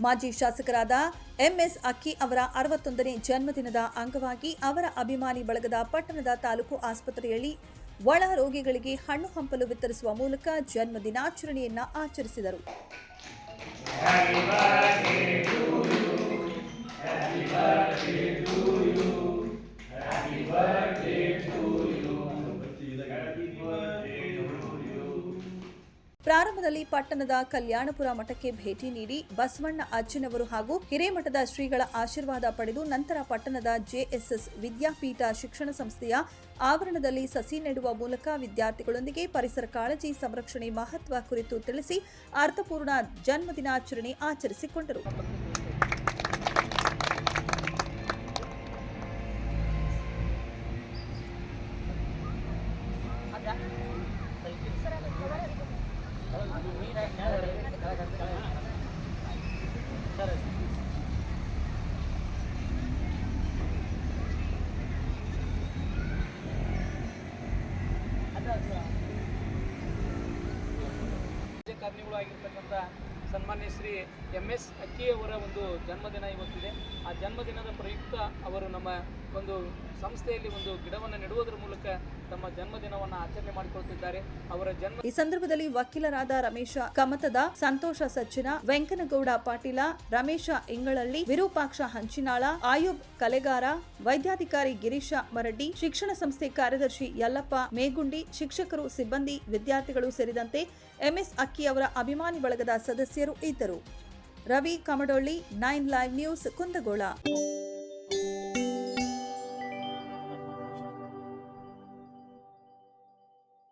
ಮಾಜಿ ಶಾಸಕರಾದ ಎಂಎಸ್ ಅಕ್ಕಿ ಅವರ ಅರವತ್ತೊಂದನೇ ಜನ್ಮದಿನದ ಅಂಗವಾಗಿ ಅವರ ಅಭಿಮಾನಿ ಬಳಗದ ಪಟ್ಟಣದ ತಾಲೂಕು ಆಸ್ಪತ್ರೆಯಲ್ಲಿ ಒಳ ರೋಗಿಗಳಿಗೆ ಹಣ್ಣು ಹಂಪಲು ವಿತರಿಸುವ ಮೂಲಕ ಜನ್ಮ ದಿನಾಚರಣೆಯನ್ನ ಆಚರಿಸಿದರು ಪ್ರಾರಂಭದಲ್ಲಿ ಪಟ್ಟಣದ ಕಲ್ಯಾಣಪುರ ಮಠಕ್ಕೆ ಭೇಟಿ ನೀಡಿ ಬಸವಣ್ಣ ಅಜ್ಜನವರು ಹಾಗೂ ಹಿರೇಮಠದ ಶ್ರೀಗಳ ಆಶೀರ್ವಾದ ಪಡೆದು ನಂತರ ಪಟ್ಟಣದ ಜೆಎಸ್ಎಸ್ ವಿದ್ಯಾಪೀಠ ಶಿಕ್ಷಣ ಸಂಸ್ಥೆಯ ಆವರಣದಲ್ಲಿ ಸಸಿ ನೆಡುವ ಮೂಲಕ ವಿದ್ಯಾರ್ಥಿಗಳೊಂದಿಗೆ ಪರಿಸರ ಕಾಳಜಿ ಸಂರಕ್ಷಣೆ ಮಹತ್ವ ಕುರಿತು ತಿಳಿಸಿ ಅರ್ಥಪೂರ್ಣ ಜನ್ಮದಿನಾಚರಣೆ ಆಚರಿಸಿಕೊಂಡರು. ರಾಜಕಾರಣಿಗಳು ಆಗಿರ್ತಕ್ಕಂಥ ಸನ್ಮಾನ್ಯ ಶ್ರೀ ಎಂ ಎಸ್ ಅಕ್ಕಿಯವರ ಒಂದು ಜನ್ಮದಿನ ಇವತ್ತಿದೆ. ಆ ಜನ್ಮದಿನದ ಪ್ರಯುಕ್ತ ಅವರು ನಮ್ಮ ಒಂದು ಸಂಸ್ಥೆಯಲ್ಲಿ ಒಂದು ಗಿಡವನ್ನು ನೆಡುವುದರ ಮೂಲಕ ತಮ್ಮ ಜನ್ಮದಿನವನ್ನು ಆಚರಣೆ ಮಾಡಿಕೊಳ್ತಿದ್ದಾರೆ. ಅವರ ಜನ್ಮ ಈ ಸಂದರ್ಭದಲ್ಲಿ ವಕೀಲರಾದ ರಮೇಶ ಕಮತದ, ಸಂತೋಷ ಸಜ್ಜನ ವೆಂಕನಗೌಡ ಪಾಟೀಲ, ರಮೇಶ ಇಂಗಳಳ್ಳಿ, ವಿರೂಪಾಕ್ಷ ಹಂಚಿನಾಳ, ಆಯುಬ್ ಕಲೆಗಾರ, ವೈದ್ಯಾಧಿಕಾರಿ ಗಿರೀಶ ಮರಡ್ಡಿ, ಶಿಕ್ಷಣ ಸಂಸ್ಥೆ ಕಾರ್ಯದರ್ಶಿ ಯಲ್ಲಪ್ಪ ಮೇಗುಂಡಿ, ಶಿಕ್ಷಕರು ಸಿಬ್ಬಂದಿ, ವಿದ್ಯಾರ್ಥಿಗಳು ಸೇರಿದಂತೆ ಎಂಎಸ್ ಅಕ್ಕಿ ಅವರ ಅಭಿಮಾನಿ ಬಳಗದ ಸದಸ್ಯರು ಇದ್ದರು. Ravi Kamadolli, nine live news Kundagol.